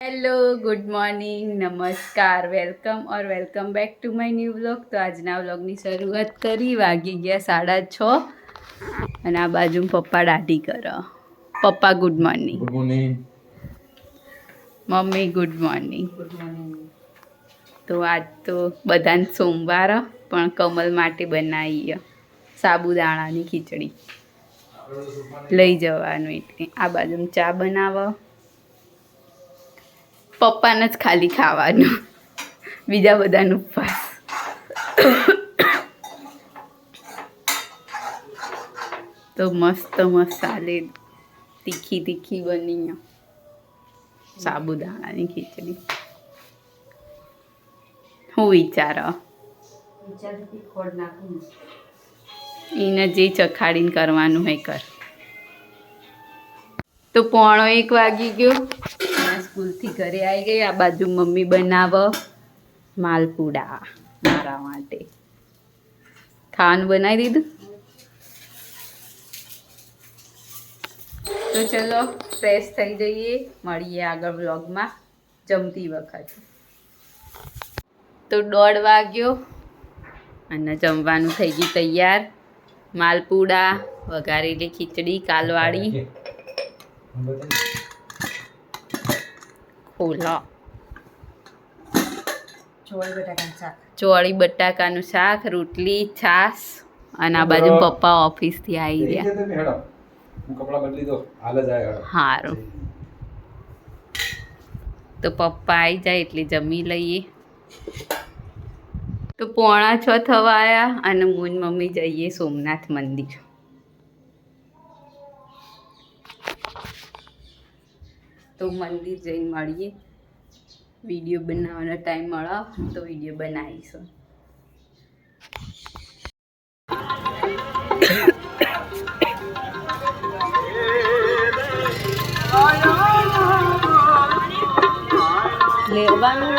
Hello good morning નમસ્કાર welcome or welcome back to my new vlog તો આજના વ્લોગની શરૂઆત કરી વાગી ગયા સાડા છ અને આ બાજુ પપ્પા દાઢી કરો. પપ્પા ગુડ મોર્નિંગ ગુડ મોર્નિંગ મમ્મી ગુડ મોર્નિંગ તો આજ તો બધાને સોમવાર પણ કમલ માટે બનાવીએ સાબુદાણાની ખીચડી. લઈ જવાનું એટલે. આ બાજુ ચા બનાવો. પપ્પાને જ ખાલી ખાવાનું. બીજા બધાનું ઉપવાસ. તો મસ્ત મસાલે તીખી તીખી બની સાબુદાણાની ખીચડી. હું વિચારો? એને જે ચખાડીને કરવાનું હોય કર. તો પોણો એક વાગી ગયો. સ્કૂલથી ઘરે આવી ગઈ. આ બાજુ મમ્મી બનાવો માલપુડા મારા માટે. ખાવાનું બનાવી દીધું? તો ચલો ફ્રેશ થઈ જઈએ. મળીએ આગળ વ્લોગમાં. જમતી વખત. તો દોઢ વાગ્યો અને જમવાનું થઈ ગયું તૈયાર. માલપુડા, વઘારેલી ખીચડી કાલવાળી ખોલો ચોળી બટાકાનું શાક. રોટલી છાસ અને આ બાજુ પપ્પા ઓફિસથી આવી સારું તો પપ્પા આવી જાય એટલે જમી લઈએ. તો પોણા છ થવા આવ્યા અને હું મમ્મી જઈએ સોમનાથ મંદિર. તો મંદિર જઈને મળીએ. વીડિયો બનાવવાનો ટાઈમ મળે તો વીડિયો બનાવીશું. લેવાનું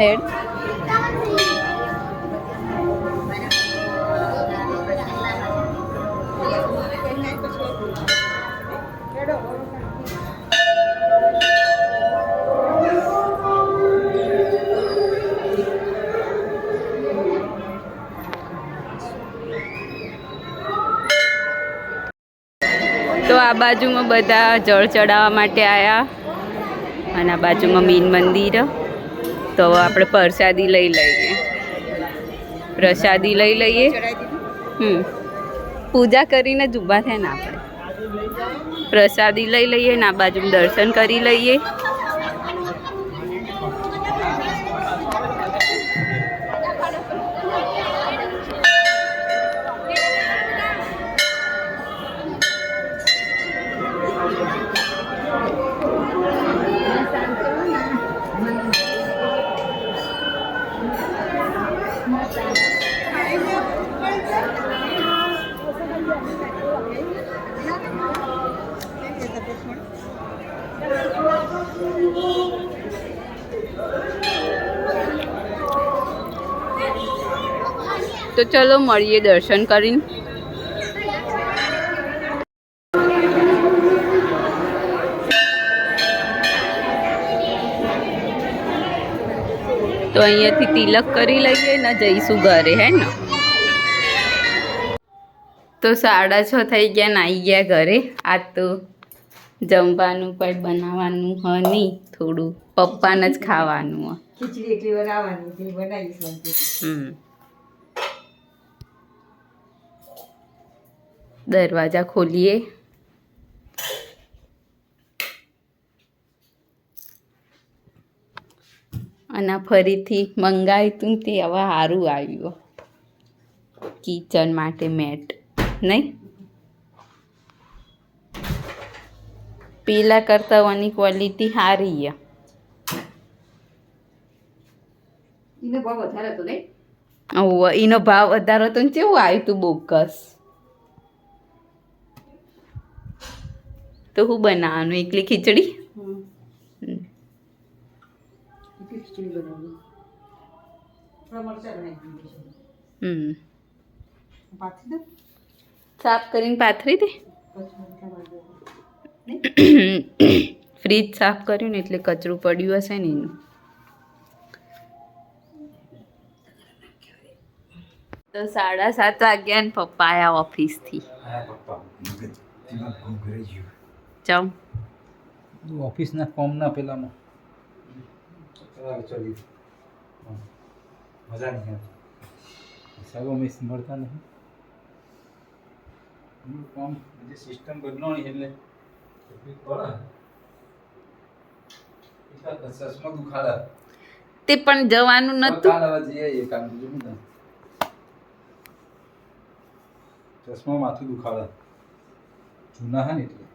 હેડ તો આ બાજુમાં બધા જળ ચડાવવા માટે આવ્યા અને આ બાજુમાં મીન મંદિર. તો આપણે પ્રસાદી લઈ લઈએ. પ્રસાદી લઈ લઈએ. હમ. પૂજા કરીને જ ઊભા થાય ને આપણે. પ્રસાદી લઈ લઈએ ને આ બાજુ દર્શન કરી લઈએ. તો ચલો મળીએ દર્શન કરીને. તો અહીંયાથી તિલક કરી લઈએ ને જઈશું ઘરે હે ને? તો સાડા છ થઈ ગયા ને આવી ગયા ઘરે. આ તો જમવાનું કોઈ બનાવવાનું હ નહીં થોડું પપ્પાને જ ખાવાનું ખીચડી એકલી બનાવવાની હમ. દરવાજા ખોલીએ. અને ફરીથી મંગાવ્યું હતું તે હવે સારું આવ્યું. કિચન માટે મેટ નહીં? પેલા કરતાં આની ક્વોલિટી સારી છે. એનો ભાવ વધારે હતો નહીં? એનો ભાવ વધારો તો ને કેવું આવ્યું તું બોગસ? તો શું બનાવવાનું? એકલી ખીચડી? હમ. સાફ કરીને પાથરી દે? ફ્રીજ સાફ કર્યું ને એટલે કચરું પડ્યું હશે ને એનું. તો સાડા સાત વાગ્યા ને પપ્પા આયા ઓફિસથી. ગયું ઓફિસના ફોર્મના પેલામાં. ચડી મજા નહીં આવતી સાગો મિસ મળતા નહીં. ફોર્મ જે સિસ્ટમ બદલાણી એટલે ચશ્મા દુખાડા તે પણ જવાનું નતું? ચશ્મા માથું દુખાડા. જૂના હા ને એટલે.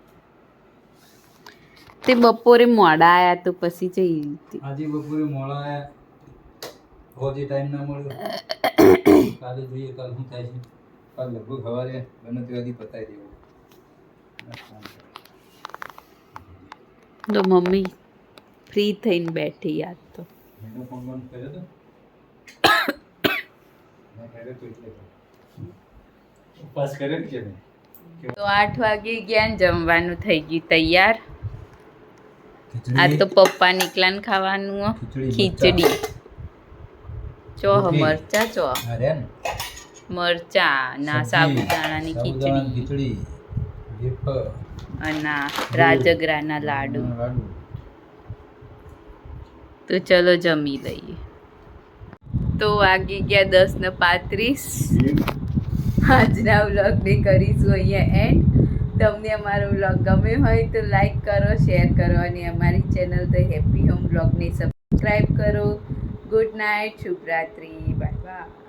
તે બપોરે મોડા આયા તો પછી જઈ આજે બપોરે મોડા આયા રોજે ટાઈમ ના મળ્યો. કાલે જોઈએ કાલ શું થાય છે? કાલ લગભગ સવારે તે પતાવી દેવું. તો મમ્મી ફ્રી થઈને બેઠી યાદ તો. ફોન કર્યો તો. તો આઠ વાગે ગયા જમવાનું થઈ ગયું તૈયાર. આ તો પપ્પા નીકળાને ખાવાનું. ખીચડી, ચો મરચા. ચો ને મરચા ના સાબુદાણા સાબુદાણાની સાબુદાણાની ખીચડી અને રાજગરાના લાડુ. લાડુ. તો ચલો જમી લઈએ. તો વાગી ગયા દસ ને પાંત્રીસ. આજના વ્લોગને કરીશું અહીંયા એન્ડ તમને અમારો વ્લોગ ગમે હોય તો લાઈક કરો શેર કરો અને અમારી ચેનલ તો હેપી હોમ બ્લોગને સબસ્ક્રાઈબ કરો. ગુડ નાઇટ શુભરાત્રી બાય બાય